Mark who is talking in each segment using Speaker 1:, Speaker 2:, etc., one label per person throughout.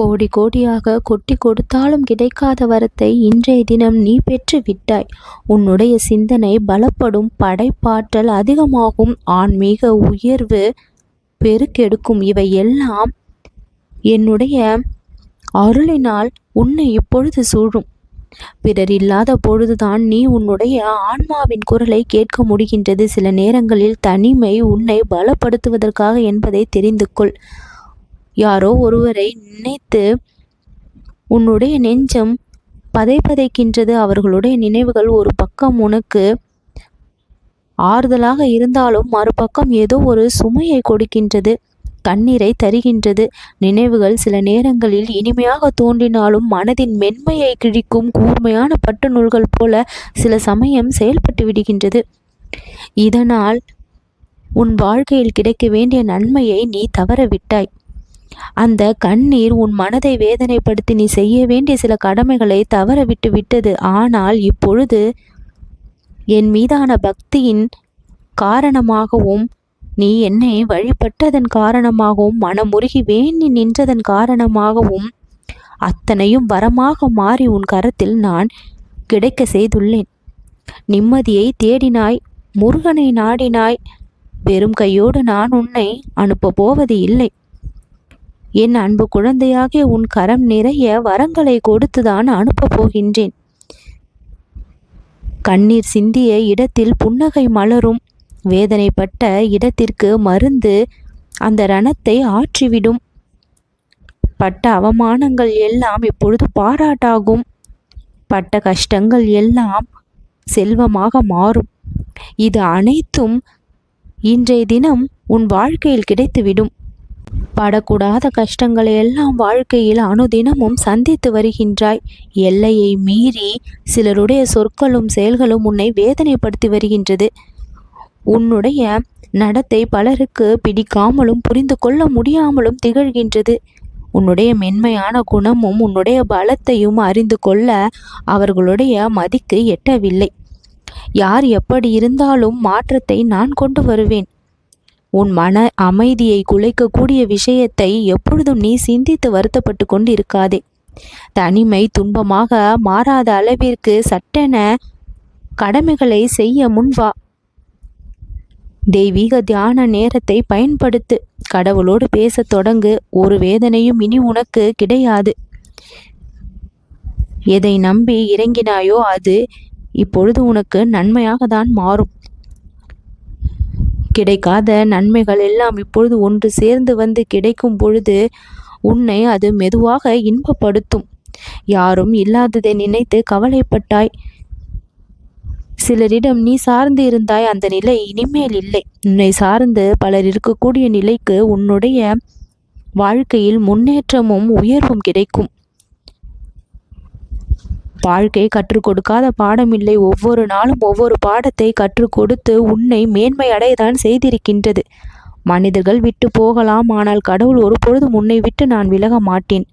Speaker 1: கோடி கோடியாக கொட்டி கொடுத்தாலும் கிடைக்காத வரத்தை இன்றைய தினம் நீ பெற்று விட்டாய் உன்னுடைய சிந்தனை பலப்படும் படைப்பாற்றல் அதிகமாகும். ஆன்மீக உயர்வு பெருக்கெடுக்கும். இவை எல்லாம் என்னுடைய அருளினால் உன்னை இப்பொழுது சூழும். பிறர் இல்லாத பொழுதுதான் நீ உன்னுடைய ஆன்மாவின் குரலை கேட்க முடிகின்றது. சில நேரங்களில் தனிமை உன்னை பலப்படுத்துவதற்காக என்பதை தெரிந்து கொள். யாரோ ஒருவரை நினைத்து உன்னுடைய நெஞ்சம் பதை பதைக்கின்றது அவர்களுடைய நினைவுகள் ஒரு பக்கம் உனக்கு ஆறுதலாக இருந்தாலும் மறுபக்கம் ஏதோ ஒரு சுமையை கொடுக்கின்றது கண்ணீரை தருகின்றது. நினைவுகள் சில நேரங்களில் இனிமையாக தோன்றினாலும் மனதின் மென்மையை கிழிக்கும் கூர்மையான பட்டு நூல்கள் போல சில சமயம் செயல்பட்டு விடுகின்றது. இதனால் உன் வாழ்க்கையில் கிடைக்க வேண்டிய நன்மையை நீ தவறவிட்டாய் அந்த கண்ணீர் உன் மனதை வேதனைப்படுத்தி நீ செய்ய வேண்டிய சில கடமைகளை தவற விட்டு விட்டது. ஆனால் இப்பொழுது என் மீதான பக்தியின் காரணமாகவும் நீ என்னை வழிபட்டதன் காரணமாகவும் மனமுருகி வேண்டி நின்றதன் காரணமாகவும் அத்தனையும் வரமாக மாறி உன் கரத்தில் நான் கிடைக்க செய்துள்ளேன். நிம்மதியை தேடினாய் முருகனை நாடினாய் வெறும் கையோடு நான் உன்னை அனுப்பப் போவது இல்லை என் அன்பு குழந்தையாக உன் கரம் நிறைய வரங்களை கொடுத்துதான் அனுப்பப் போகின்றேன். கண்ணீர் சிந்திய இடத்தில் புன்னகை மலரும். வேதனைப்பட்ட இடத்திற்கு மருந்து அந்த ரணத்தை ஆற்றிவிடும். பட்ட அவமானங்கள் எல்லாம் இப்பொழுது பாராட்டாகும். பட்ட கஷ்டங்கள் எல்லாம் செல்வமாக மாறும். இது அனைத்தும் இன்றைய தினம் உன் வாழ்க்கையில் கிடைத்துவிடும். படக்கூடாத கஷ்டங்களை எல்லாம் வாழ்க்கையில் அனுதினமும் சந்தித்து வருகின்றாய். எல்லையை மீறி சிலருடைய சொற்களும் செயல்களும் உன்னை வேதனைப்படுத்தி வருகின்றது. உன்னுடைய நடத்தை பலருக்கு பிடிக்காமலும் புரிந்து கொள்ள முடியாமலும் திகழ்கின்றது. உன்னுடைய மென்மையான குணமும் உன்னுடைய பலத்தையும் அறிந்து கொள்ள அவர்களுடைய மதிக்கு எட்டவில்லை. யார் எப்படி இருந்தாலும் மாற்றத்தை நான் கொண்டு வருவேன். உன் மன அமைதியை குலைக்கக்கூடிய விஷயத்தை எப்பொழுதும் நீ சிந்தித்து வருத்தப்பட்டு கொண்டு இருக்காதே தனிமை துன்பமாக மாறாத அளவிற்கு சட்டென கடமைகளை செய்ய முன்வா. தெய்வீக தியான நேரத்தை பயன்படுத்து. கடவுளோடு பேசத் தொடங்கு. ஒரு வேதனையும் இனி உனக்கு கிடையாது. எதை நம்பி இறங்கினாயோ அது இப்பொழுது உனக்கு நன்மையாக தான் மாறும். கிடைக்காத நன்மைகள் எல்லாம் இப்பொழுது ஒன்று சேர்ந்து வந்து கிடைக்கும் பொழுது உன்னை அது மெதுவாக இன்பப்படுத்தும். யாரும் இல்லாததை நினைத்து கவலைப்பட்டாய். சிலரிடம் நீ சார்ந்து இருந்தாய் அந்த நிலை இனிமேல் இல்லை. உன்னை சார்ந்து பலர் இருக்கக்கூடிய நிலைக்கு உன்னுடைய வாழ்க்கையில் முன்னேற்றமும் உயர்வும் கிடைக்கும். வாழ்க்கை கற்றுக் கொடுக்காத பாடமில்லை ஒவ்வொரு நாளும் ஒவ்வொரு பாடத்தை கற்றுக் கொடுத்து உன்னை மேன்மை அடையதான் செய்திருக்கின்றது. மனிதர்கள் விட்டு போகலாம் ஆனால் கடவுள் ஒருபொழுதும் உன்னை விட்டு நான் விலக மாட்டேன்.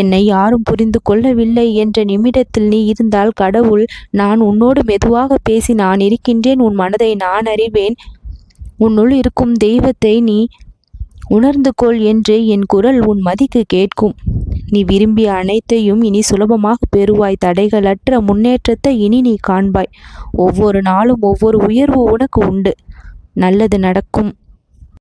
Speaker 1: என்னை யாரும் புரிந்து கொள்ளவில்லை என்ற நிமிடத்தில் நீ இருந்தால் கடவுள் நான் உன்னோடு மெதுவாக பேசி நான் இருக்கின்றேன் உன் மனதை நான் அறிவேன். உன்னுள் இருக்கும் தெய்வத்தை நீ உணர்ந்து கொள் என்று என் குரல் உன் மதிக்கு கேட்கும். நீ விரும்பிய அனைத்தையும் இனி சுலபமாக பெறுவாய். தடைகளற்ற முன்னேற்றத்தை இனி நீ காண்பாய். ஒவ்வொரு நாளும் ஒவ்வொரு உயர்வு உனக்கு உண்டு. நல்லது நடக்கும்.